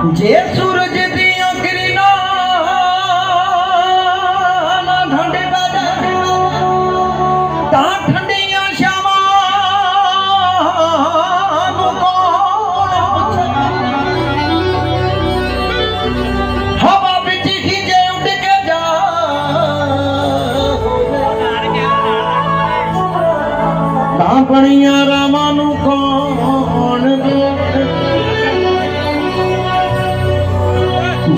ਜੇ ਸੂਰਜ ਦੀਆਂ ਕਿਰਨਾਂ ਨਾ ਠੰਡ ਪੈਦਾ ਤਾਂ ਠੰਡੀਆਂ ਸ਼ਾਮਾਂ ਨੂੰ ਕੌਣ ਪੁੱਛੇ? ਹਵਾ ਵਿੱਚ ਹੀ ਜੇ ਉੱਡ ਕੇ ਜਾ। ਤਾਂ ਬਣੀਆਂ ਰਾਮਾਂ ਨੂੰ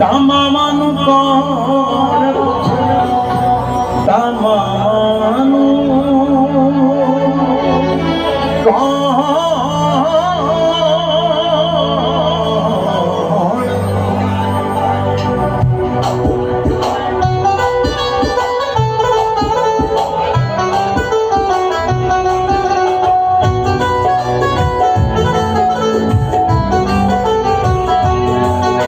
তামামানু কর তামামানু কর